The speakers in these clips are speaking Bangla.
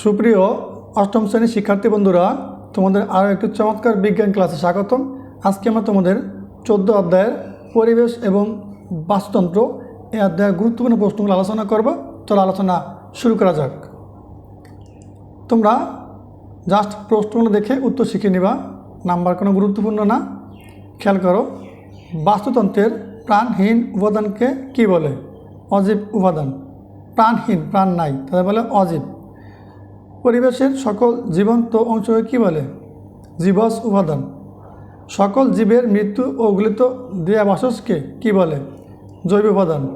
সুপ্রিয় অষ্টম শ্রেণির শিক্ষার্থী বন্ধুরা, তোমাদের আরও একটি চমৎকার বিজ্ঞান ক্লাসে স্বাগতম। আজকে আমরা তোমাদের চোদ্দ অধ্যায়ের পরিবেশ এবং বাস্তুতন্ত্র এই অধ্যায়ের গুরুত্বপূর্ণ প্রশ্নগুলো আলোচনা করব। চলো আলোচনা শুরু করা যাক। তোমরা জাস্ট প্রশ্নগুলো দেখে উত্তর শিখে নিবা। নাম্বার কোনো গুরুত্বপূর্ণ না। খেয়াল করো, বাস্তুতন্ত্রের প্রাণহীন উপাদানকে কি বলে? অজীব উপাদান। প্রাণহীন, প্রাণ নাই, তাদের বলে অজীব। পরিবেশের সকল জীবন্ত অংশকে কী বলে? জীবস উপাদান। সকল জীবের মৃত্যু ও গলিত দেয়াবাসসকে কি বলে? জৈব উপাদান।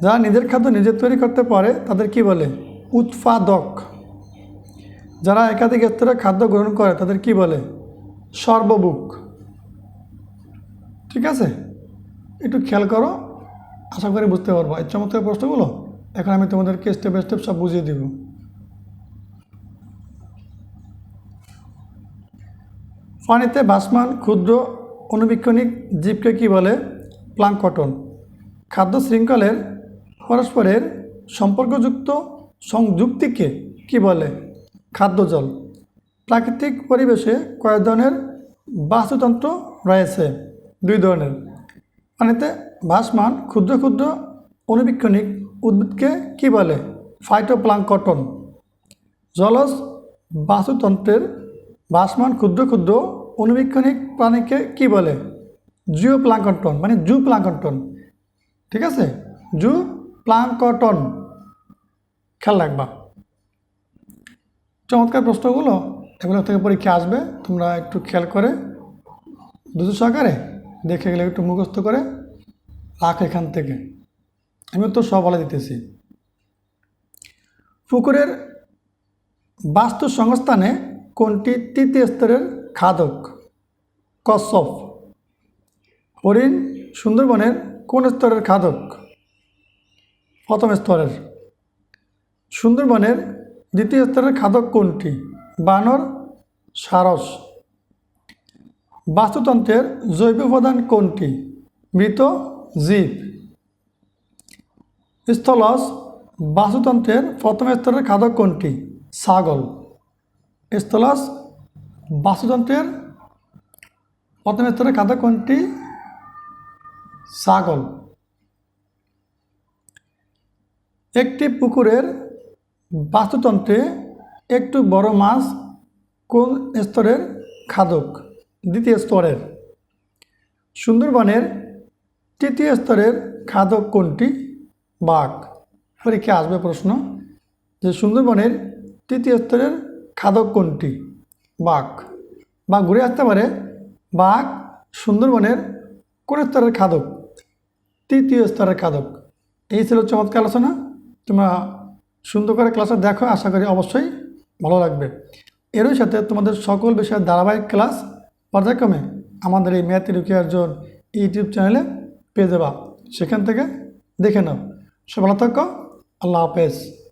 যারা নিজের খাদ্য নিজে তৈরি করতে পারে, তাদের কি বলে? উৎপাদক। যারা একাধিক স্তরে খাদ্য গ্রহণ করে, তাদের কি বলে? সর্ববুক ঠিক আছে? একটু খেয়াল করো। আশা করি বুঝতে পারব। এই চমৎকার প্রশ্নগুলো এখন আমি তোমাদেরকে স্টেপ বাই স্টেপ সব বুঝিয়ে দিব। পানিতে ভাসমান ক্ষুদ্র অনুবীক্ষণিক জীবকে কি বলে? প্লাঙ্কটন। খাদ্য শৃঙ্খলের পরস্পরের সম্পর্কযুক্ত সংযুক্তিকে কি বলে? খাদ্যজল। প্রাকৃতিক পরিবেশে কয়েক ধরনের বাস্তুতন্ত্র রয়েছে। দুই ধরনের। পানিতে ভাসমান ক্ষুদ্র ক্ষুদ্র অনুবীক্ষণিক উদ্ভিদকে কি বলে? ফাইটোপ্লাঙ্কটন। জলজ বাস্তুতন্ত্রের ভাসমান ক্ষুদ্র ক্ষুদ্র অনুবীক্ষণিক প্রাণীকে কি বলে? জিও প্লাঙ্কটন মানে জু প্লাঙ্কটন ঠিক আছে? জু প্লাঙ্কটন খেয়াল রাখবা। চমৎকার প্রশ্নগুলো, এগুলো থেকে পরীক্ষা আসবে। তোমরা একটু খেয়াল করে দুটো সহকারে দেখে গেলে একটু মুখস্থ করে রাখ এখান থেকে। আমি তো সব বলে দিতেছি। পুকুরের বাস্তু সংস্থানে কোনটি তৃতীয় স্তরের খাদক, কসফ, হরিণ সুন্দরবনের কোন স্তরের খাদক? প্রথম স্তরের। সুন্দরবনের দ্বিতীয় স্তরের খাদক কোনটি? বানর, সারস। বাস্তুতন্ত্রের জৈব উপাদান কোনটি? মৃত জীব। স্থলজ বাস্তুতন্ত্রের প্রথম স্তরের খাদক কোনটি? ছাগল। স্থলজ বাস্তুতন্ত্রের প্রথম স্তরের খাদক কোনটি? ছাগল। একটি পুকুরের বাস্তুতন্ত্রে একটু বড় মাছ কোন স্তরের খাদক? দ্বিতীয় স্তরের। সুন্দরবনের তৃতীয় স্তরের খাদক কোনটি? বাঘ। পরীক্ষা আসবে প্রশ্ন? যে সুন্দরবনের তৃতীয় স্তরের খাদক কোনটি? বাঘ। বা ঘুরে আসতে পারে। বাঘ সুন্দরবনের কোন স্তরের খাদক? তৃতীয় স্তরের খাদক। এই ছিল চমৎকার আলোচনা। তোমরা সুন্দর করে ক্লাসে দেখো, আশা করি অবশ্যই ভালো লাগবে। এরই সাথে তোমাদের সকল বিষয়ের ধারাবাহিক ক্লাস পর্যায়ক্রমে আমাদের এই ম্যাথ এডুকেয়ার ইউটিউব চ্যানেলে পেয়ে যাবা। সেখান থেকে দেখে নাও। সে ভালো থাকো। আল্লাহ হাফেজ।